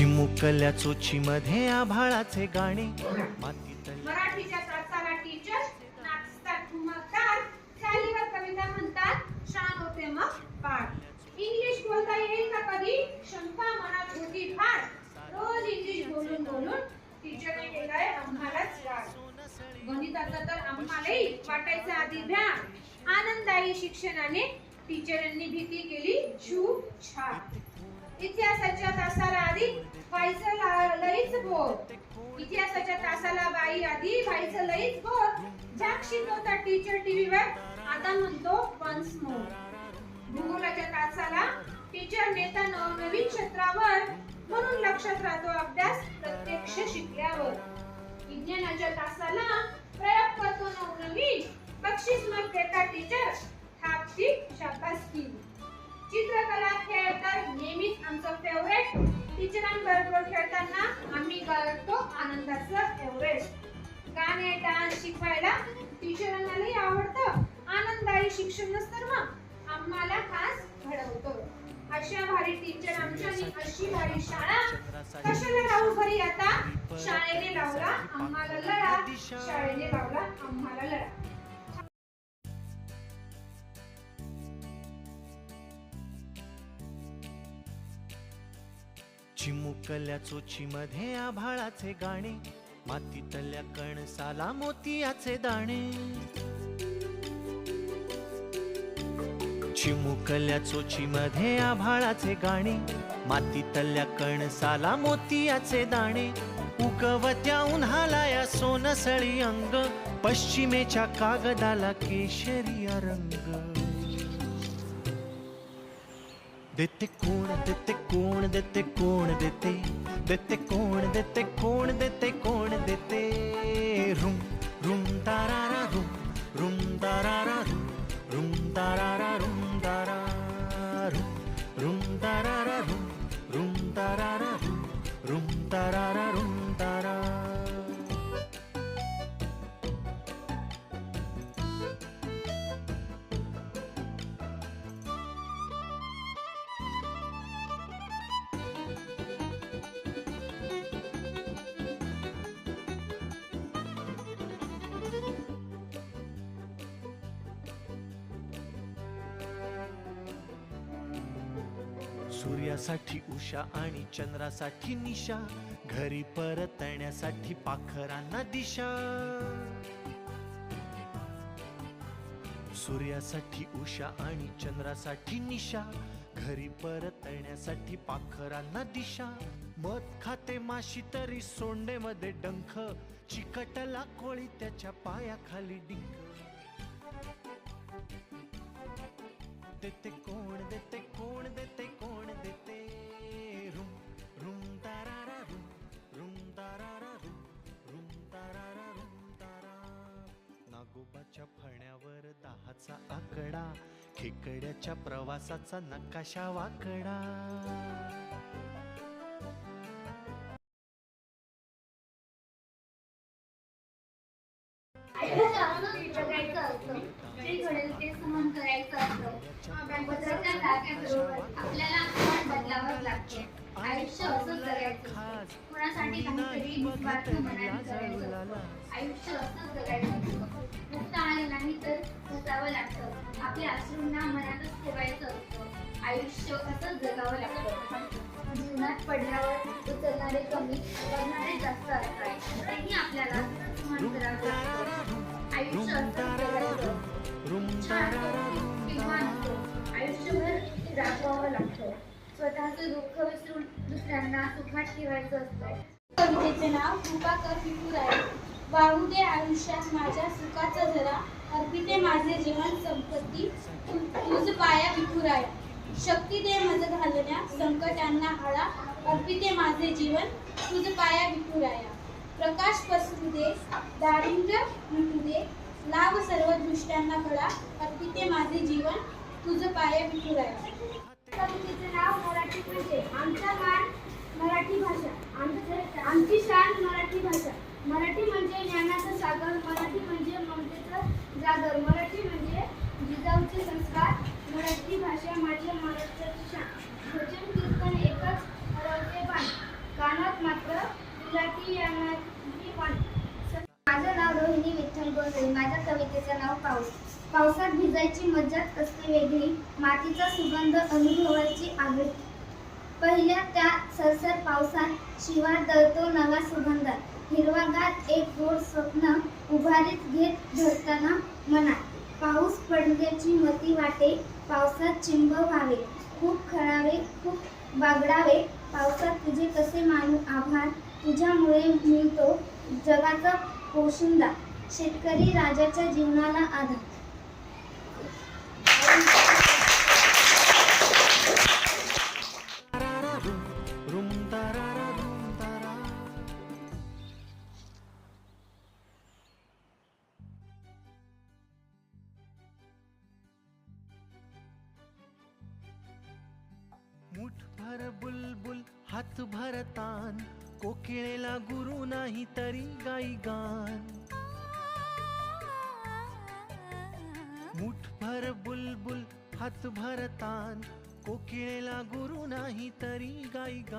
चिमुकल्या चोची मध्ये आभाळाचे गाणे. मराठीच्या तासाला टीचर नाचतात ठुमकतात कविता म्हणतात शान होते मग पाठ इंग्लिश बोलता येईल का कधी? शंका मनात होती फार रोज इंग्लिश बोलून बोलून टीचरने केलाय आम्हालाच तर आम्हालाही वाटायचं आधी भ्या आनंददायी शिक्षणाने टीचरांनी भीती केली छू छाट इतिहासाच्या तासाला आधी व्हायचं लईच बोर. इतिहासाच्या तासाला बाई आधी व्हायचं लईच बोर. जाग शिकवता टीचर टीव्हीवर आता म्हणतो वन्स मोर भूगोलाच्या तासाला टीचर नेता नवनवीन क्षेत्रावर म्हणून लक्षात राहतो अभ्यास प्रत्यक्ष शिकल्यावर. विज्ञानाच्या तासाला प्रयोग करतो नवनवीन बक्षीस मग देता टीचर थापची शाबासकी. चित्रकला नेहमीच आमचं फेवरेट टीचरांबरोबर खेळताना आम्ही गाळतो आनंदाचं एव्हरेस्ट. गाणे डान्स शिकवायला टीचरांनाही आवडतं. आनंददायी शिक्षणच तर मग. आम्हाला खास घडवतो. अशा भारी टीचर आमच्या आणि अशी भारी शाळा कशाला राहू घरी आता? शाळेने लावला आम्हाला लढा. शाळेने लावला आम्हाला लढा. चिमुकल्या चोची मध्ये आभाळाचे गाणे मातीतल्या कणसाला मोतियाचे दाणे. चिमुकल्या चोची मध्ये आभाळाचे गाणे मातीतल्या कणसाला मोतियाचे दाणे. उगवत्या उन्हाला या सोनसळी अंग पश्चिमेच्या कागदाला केशरी रंग देते कोण देते कोण देते कोण देते देते कोण देते कोण देते कोण देते रुम रुम तारारा रुम रुम तारारा रुम रुम तारारा रुम तारा रुम रुम तारारा रुम रुम तारारा रुम रुम तारारा सूर्यासाठी उषा आणि चंद्रासाठी निशा घरी परतण्यासाठी पाखरांना दिशा. सूर्यासाठी उषा आणि चंद्रासाठी निशा घरी परतण्यासाठी पाखरांना दिशा. मत खाते माशी तरी सोंडे मध्ये डंख चिकटला कोळी त्याच्या पायाखाली डिंक. देते कोण देते कोण देते कोण देते? रुम रुम तारारा रुम रुम तारारा रुम रुम तारारा रुम तारा. नागोबाच्या फण्यावर दहाचा आकडा खेकड्याच्या प्रवासाचा नकाशा वाकडा. बदलत्या आपल्याला लागतं आयुष्य असंच जगायचं असतं. कोणासाठी काहीतरी निस्वार्थ मनाने करायचं असतं. आयुष्य असंच जगायचं असतं मुक्त आले नाही तर हसावं लागतं आपल्या अश्रूंना मनातच ठेवायचं असतं आयुष्य असंच जगावं लागतं जीवनात पडल्यावर उचलणारे कमी बघणारे जास्त असतात तेही आपल्याला सहन करावं लागतं आयुष्य असंच जगायचं दाखवावं लागतं. स्वतःचं दुःख विसरून दुसऱ्यांना सुखात ठेवायचं असतं. कवितेचे नाव कृपाकर विपुर आहे वाहू दे आयुष्यात माझ्या सुखाचा जरा. अर्पिते माझे जीवन संपत्ती. तुझ पाया विखुराया शक्ती दे मज घालण्या संकटांना आळा. अर्पिते माझे जीवन तुझ पाया विखुराया प्रकाश पसरू दे दारिद्र्य मिटू दे. लाभ सर्व दृष्ट्यांना कळा अर्पिते माझे जीवन तुझं पाया विठुराया तिचे नाव मराठी म्हणजे आमचा मान मराठी भाषा. आमचं आमची शान मराठी भाषा. मराठी म्हणजे ज्ञानाचा सागर मराठी म्हणजे ममतेचा जागर मराठी म्हणजे जिजाऊचे संस्कार मराठी भाषा माझ्या महाराष्ट्राची शान. भजन कीर्तन एकच हरवते पण कानात मात्र गुलाटी यानाची माझं नाव रोहिणी विठ्ठल गोसाई माझ्या कवितेचं नाव पाऊस. पावसात भिजायची मज्जाच असते वेगळी? मातीचा सुगंध अनुभवायची आगळी पहिल्या त्या सरसर पावसात शिवार दळतो नवा सुगंधात हिरवागार एक गोड स्वप्न उभारीत घेत धरताना मनात. पाऊस पडल्याची मती वाटे पावसात चिंब व्हावे. खूप खळावे खूप बागडावे. पावसात तुझे कसे मानू आभार? तुझ्यामुळे मिळतो जगाचा पोशिंदा. शेतकरी राजाच्या जीवनाला आधार. हात भरतान कोकिळेला गुरु नाही तरी गाई गान. मुठभर बुलबुल हात भरतान कोकिळेला गुरु नाही तरी गाई गान.